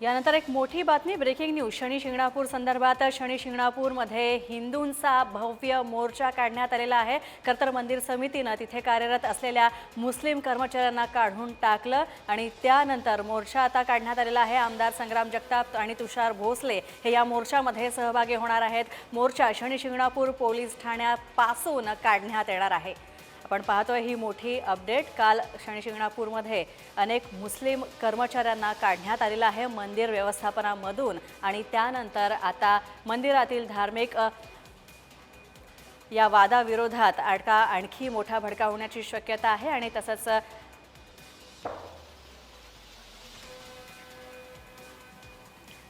यानंतर एक मोठी बातमी ब्रेकिंग न्यूज शनी शिंगणापूर संदर्भात शनी शिंगणापूरमध्ये हिंदूंचा भव्य मोर्चा काढण्यात आलेला आहे. कर्तर मंदिर समितीनं तिथे कार्यरत असलेल्या मुस्लिम कर्मचाऱ्यांना काढून टाकलं आणि त्यानंतर मोर्चा आता काढण्यात आलेला आहे. आमदार संग्राम जगताप आणि तुषार भोसले हे या मोर्चामध्ये सहभागी होणार आहेत. मोर्चा शनी शिंगणापूर पोलीस ठाण्यापासून काढण्यात येणार आहे. आपण पाहतोय ही मोठी अपडेट. काल शनिशिंगणापूरमध्ये अनेक मुस्लिम कर्मचाऱ्यांना काढण्यात आलेलं आहे मंदिर व्यवस्थापनामधून. आणि त्यानंतर आता मंदिरातील धार्मिक या वादाविरोधात अडका आणखी मोठा भडका होण्याची शक्यता आहे. आणि तसंच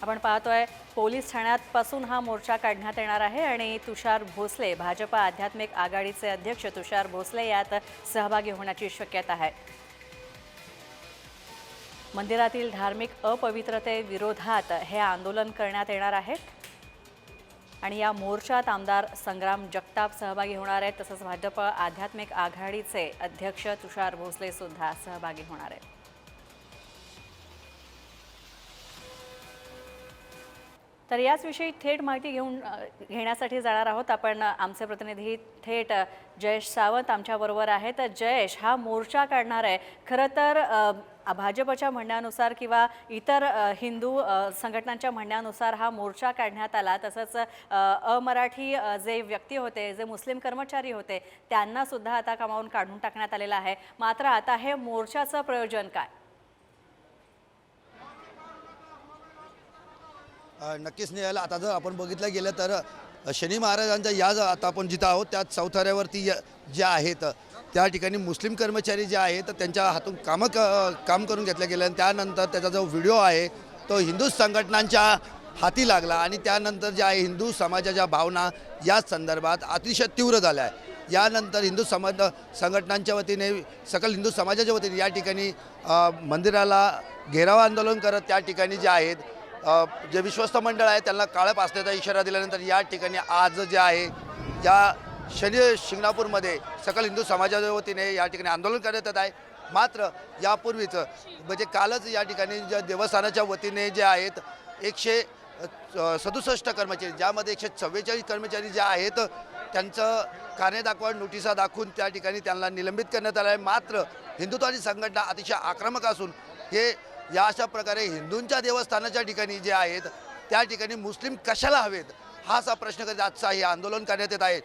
आपण पाहतोय पोलीस ठाण्यातपासून हा मोर्चा काढण्यात येणार आहे आणि तुषार भोसले भाजपा आध्यात्मिक आघाडीचे अध्यक्ष तुषार भोसले यात सहभागी होण्याची शक्यता आहे. मंदिरातील धार्मिक अपवित्रतेविरोधात हे आंदोलन करण्यात येणार आहे. आणि या मोर्चात आमदार संग्राम जगताप सहभागी होणार आहेत तसंच भाजप आध्यात्मिक आघाडीचे अध्यक्ष तुषार भोसले सुद्धा सहभागी होणार आहेत. तर याचविषयी थेट माहिती घेऊन घेण्यासाठी जाणार आहोत. आपण आमचे प्रतिनिधी थेट जयेश सावंत आमच्याबरोबर आहेत. जयेश हा मोर्चा काढणार आहे. खरं तर भाजपच्या म्हणण्यानुसार किंवा इतर हिंदू संघटनांच्या म्हणण्यानुसार हा मोर्चा काढण्यात आला. तसंच अमराठी जे व्यक्ती होते जे मुस्लिम कर्मचारी होते त्यांनासुद्धा आता कामावून काढून टाकण्यात आलेलं आहे. मात्र आता हे मोर्चाचं प्रयोजन काय? नक्कीच न्यायला आता जर आपण बघितलं गेलं तर शनी महाराजांच्या या ज- आता आपण जिथं आहोत त्या चौथाऱ्यावरती य- ज्या आहेत त्या ठिकाणी मुस्लिम कर्मचारी जे आहेत त्यांच्या हातून कामं क काम करून घेतलं गेलं. आणि त्यानंतर त्याचा जो व्हिडिओ आहे तो हिंदू संघटनांच्या हाती लागला. आणि त्यानंतर ज्या आहे हिंदू समाजाच्या भावना या संदर्भात अतिशय तीव्र झाल्या. आहे यानंतर हिंदू समाज संघटनांच्या वतीने सकल हिंदू समाजाच्या वतीने या ठिकाणी मंदिराला घेराव आंदोलन करत त्या ठिकाणी जे आहेत जे विश्वस्त मंडळ आहे त्यांना काळ्या पासण्याचा इशारा दिल्यानंतर या ठिकाणी आज जे आहे या शनी शिंगणापूरमध्ये सकल हिंदू समाजाच्या वतीने या ठिकाणी आंदोलन करण्यात येत आहे. मात्र यापूर्वीच म्हणजे कालच या ठिकाणी ज्या देवस्थानाच्या वतीने जे आहेत एकशे सदुसष्ट कर्मचारी ज्यामध्ये एकशे चव्वेचाळीस कर्मचारी जे आहेत त्यांचं कार्य दाखवा नोटिसा दाखवून त्या ठिकाणी त्यांना निलंबित करण्यात आलं आहे. मात्र हिंदुत्वाची संघटना अतिशय आक्रमक असून हे या अशा प्रकारे हिंदूंच्या देवस्थानाच्या ठिकाणी जे आहेत त्या ठिकाणी मुस्लिम कशाला हवेत? हा असा प्रश्न करीत आजचा हे आंदोलन करण्यात येत आहे.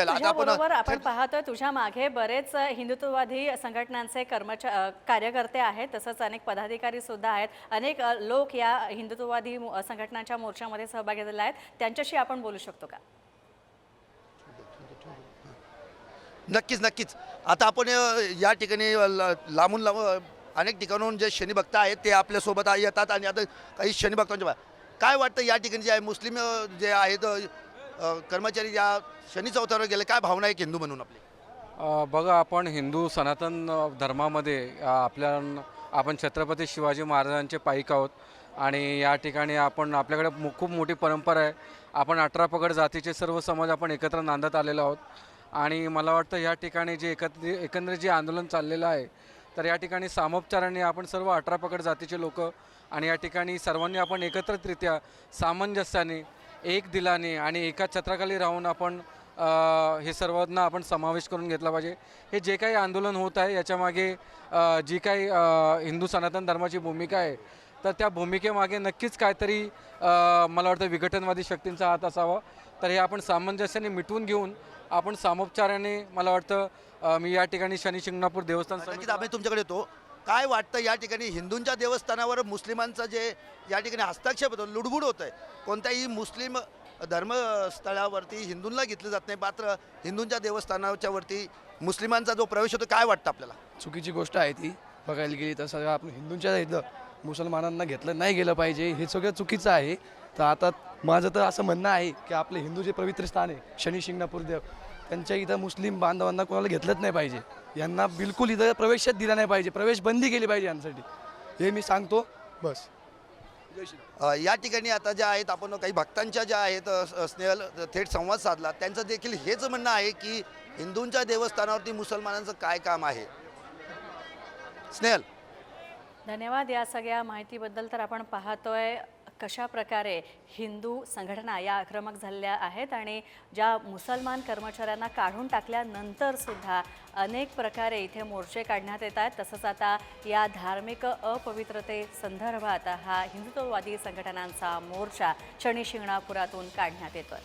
आपण बरोबर आपण पाहतोय तुझ्या मागे बरेच हिंदुत्ववादी संघटनांचे कर्मचा कार्यकर्ते आहेत तसंच अनेक पदाधिकारी सुद्धा आहेत. अनेक लोक या हिंदुत्ववादी संघटनांच्या मोर्चामध्ये सहभागी झाले आहेत. त्यांच्याशी आपण बोलू शकतो का? नक्कीच नक्कीच. आता आपण या ठिकाणी लांबून लांब अनेक ठिकाणून जे शनीभक्त आहेत ते आपल्यासोबत येतात आणि आता काही शनीभक्तांच्या बा- काय वाटतं या ठिकाणी जे आहे मुस्लिम जे आहेत कर्मचारी या शनी चौथ्यावर गेले काय भावना आहे हिंदू म्हणून आपली? बघा आपण हिंदू सनातन धर्मामध्ये आपल्या आपण छत्रपती शिवाजी महाराजांचे पाईक आहोत. आणि या ठिकाणी आपण आपल्याकडे मो- खूप मोठी परंपरा आहे. आपण अठरा पगड जातीचे सर्व समाज आपण एकत्र नांदत आलेलो आहोत. आणि मला वाटतं या ठिकाणी जे एकत्र एकंदरीत जे आंदोलन चाललेलं आहे तर या ठिकाणी सामोपचाराने आपण सर्व अठरापकड जातीचे लोक आणि या ठिकाणी सर्वांनी आपण एकत्रितरित्या सामंजस्याने एक दिलाने आणि एका छत्राखाली राहून आपण हे सर्वांना आपण समावेश करून घेतला पाहिजे. हे जे काही आंदोलन होत आहे याच्यामागे जी काही हिंदू सनातन धर्माची भूमिका आहे तर त्या भूमिकेमागे नक्कीच काहीतरी मला वाटतं विघटनवादी शक्तींचा हात असावा. तर हे आपण सामंजस्याने मिटवून घेऊन आपण सामोपचाराने मला वाटतं मी या ठिकाणी शनी शिंगणापूर देवस्थान आम्ही तुमच्याकडे येतो. काय वाटतं या ठिकाणी हिंदूंच्या देवस्थानावर मुस्लिमांचं जे या ठिकाणी हस्तक्षेप होतो लुडबुड होत आहे कोणत्याही मुस्लिम धर्मस्थळावरती हिंदूंना घेतलं जात नाही मात्र हिंदूंच्या देवस्थानाच्या वरती मुस्लिमांचा जो प्रवेश होतो काय वाटतं आपल्याला? चुकीची गोष्ट आहे ती. बघायला गेली तर सगळं आपण हिंदूंच्या इथं मुसलमानांना घेतलं नाही गेलं पाहिजे हे सगळं चुकीचं आहे. तर आता माझं तर असं म्हणणं आहे की आपले हिंदू जे पवित्र स्थान आहे शनी शिंगणापूर देव त्यांच्या इथं मुस्लिम बांधवांना कोणाला घेतलंच नाही पाहिजे. यांना बिलकुल इथं प्रवेशच दिला नाही पाहिजे प्रवेश बंदी केली पाहिजे यांसाठी हे मी सांगतो. बस. या ठिकाणी आता ज्या आहेत आपण काही भक्तांच्या ज्या आहेत स्नेहल थेट संवाद साधला. त्यांचं देखील हेच म्हणणं आहे की हिंदूंच्या देवस्थानावरती मुसलमानांचं काय काम आहे? स्नेहल. धन्यवाद या सगळ्या माहितीबद्दल. तर आपण पाहतोय कशा प्रकारे हिंदू संघटना या आक्रमक झालेल्या आहेत आणि ज्या मुसलमान कर्मचाऱ्यांना काढून टाकल्यानंतर सुद्धा अनेक प्रकारे इथे मोर्चे काढण्यात येत आहेत. तसंच आता या धार्मिक अपवित्रते संदर्भात हा हिंदुत्ववादी संघटनांचा मोर्चा शनी शिंगणापुरातून काढण्यात येतोय.